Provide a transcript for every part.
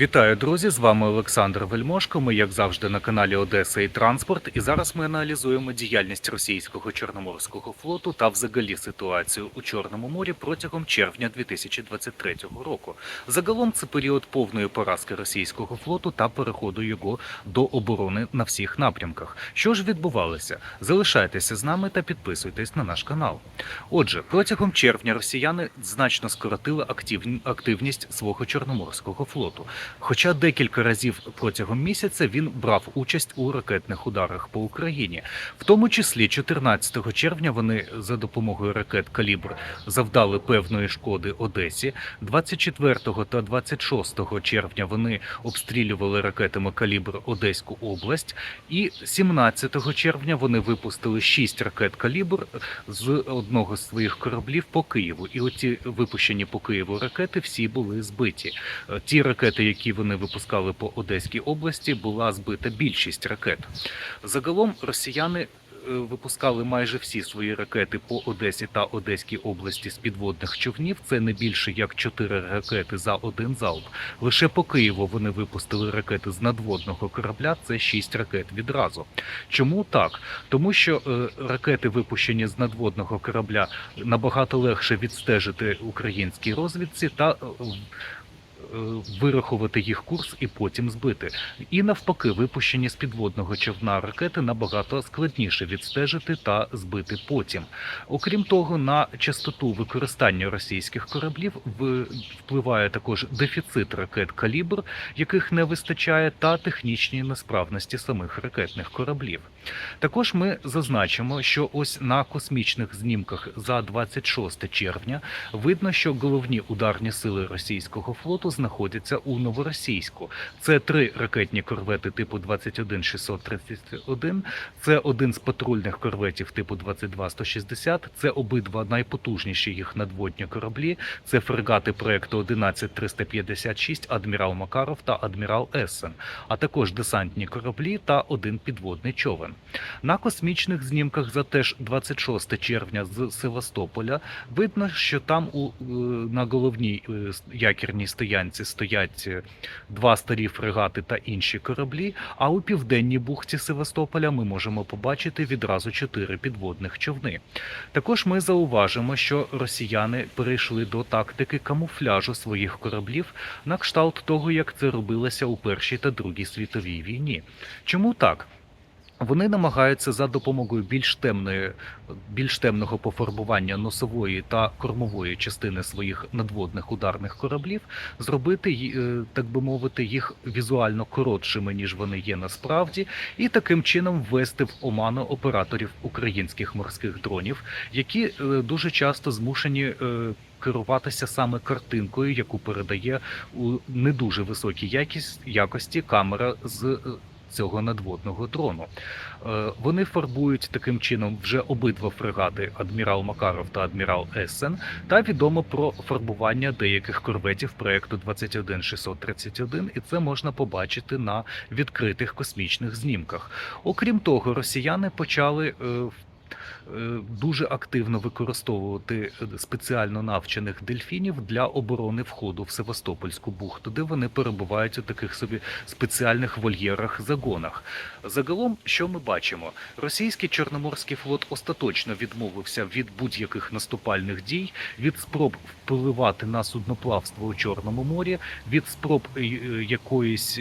Вітаю, друзі! З вами Олександр Вельмошко. Ми, як завжди, на каналі Одеса і Транспорт. І зараз ми аналізуємо діяльність російського чорноморського флоту та взагалі ситуацію у Чорному морі протягом червня 2023 року. Загалом це період повної поразки російського флоту та переходу його до оборони на всіх напрямках. Що ж відбувалося? Залишайтеся з нами та підписуйтесь на наш канал. Отже, протягом червня росіяни значно скоротили активність свого чорноморського флоту. Хоча декілька разів протягом місяця він брав участь у ракетних ударах по Україні, в тому числі 14 червня вони за допомогою ракет Калібр завдали певної шкоди Одесі. 24 та 26 червня вони обстрілювали ракетами Калібр Одеську область, і 17 червня вони випустили 6 ракет Калібр з одного з своїх кораблів по Києву. І оті випущені по Києву ракети всі були збиті. Ті ракети, які вони випускали по Одеській області, була збита більшість ракет. Загалом росіяни. е, Випускали майже всі свої ракети по Одесі та Одеській області з підводних човнів. Це не більше як 4 ракети за один залп. Лише по Києву вони випустили ракети з надводного корабля. Це 6 ракет відразу. Чому так? Тому що е, ракети, випущені з надводного корабля, набагато легше відстежити українській розвідці та е, вирахувати їх курс і потім збити. І навпаки, випущені з підводного човна ракети набагато складніше відстежити та збити потім. Окрім того, на частоту використання російських кораблів впливає також дефіцит ракет калібр, яких не вистачає, та технічні несправності самих ракетних кораблів. Також ми зазначимо, що ось на космічних знімках за 26 червня видно, що головні ударні сили російського флоту знаходяться у Новоросійську. Це три ракетні корвети типу 21631, це один з патрульних корветів типу 22160, це обидва найпотужніші їх надводні кораблі, це фрегати проекту 11356 Адмірал Макаров та Адмірал Ессен, а також десантні кораблі та один підводний човен. На космічних знімках за теж 26 червня з Севастополя видно, що там у, е, на головній е, якірній стоянці стоять е, два старі фрегати та інші кораблі. А у південній бухті Севастополя ми можемо побачити відразу чотири підводних човни. Також ми зауважимо, що росіяни перейшли до тактики камуфляжу своїх кораблів на кшталт того, як це робилося у Першій та Другій світовій війні. Чому так? Вони намагаються за допомогою більш темної, більш темного пофарбування носової та кормової частини своїх надводних ударних кораблів зробити, е, так би мовити, їх візуально коротшими, ніж вони є насправді, і таким чином ввести в оману операторів українських морських дронів, які е, дуже часто змушені. е, Керуватися саме картинкою, яку передає у не дуже високій якість, якості камера з цього надводного дрону. Е, Вони фарбують таким чином вже обидва фрегати адмірал Макаров та адмірал Ессен, та відомо про фарбування деяких корветів проекту 21631, і це можна побачити на відкритих космічних знімках. Окрім того, росіяни почали е, в- дуже активно використовувати е, спеціально навчених дельфінів для оборони входу в Севастопольську бухту, де вони перебувають у таких собі спеціальних вольєрах загонах. Загалом, що ми бачимо, російський чорноморський флот остаточно відмовився від будь-яких наступальних дій, від спроб впливати на судноплавство у Чорному морі, від спроб е, е, якоїсь.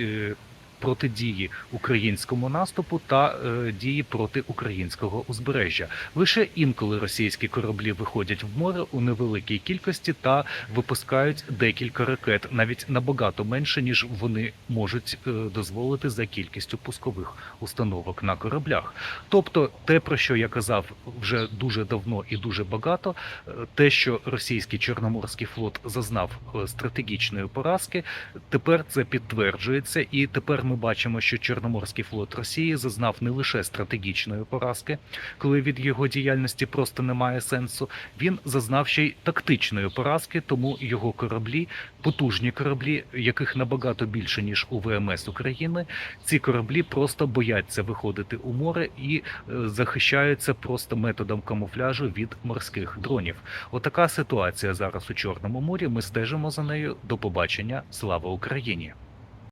Протидії українському наступу та е, дії проти українського узбережжя. Лише інколи російські кораблі виходять в море у невеликій кількості та випускають декілька ракет, навіть набагато менше ніж вони можуть е, дозволити за кількістю пускових установок на кораблях. Тобто, те, про що я казав вже дуже давно і дуже багато, е, те, що російський чорноморський флот зазнав е, стратегічної поразки, тепер це підтверджується, і тепер ми бачимо, що Чорноморський флот Росії зазнав не лише стратегічної поразки, коли від його діяльності просто немає сенсу. Він зазнав ще й тактичної поразки, тому його кораблі, потужні кораблі, яких набагато більше ніж у ВМС України, ці кораблі просто бояться виходити у море і е, захищаються просто методом камуфляжу від морських дронів. Отака ситуація зараз у Чорному морі. Ми стежимо за нею. До побачення. Слава Україні!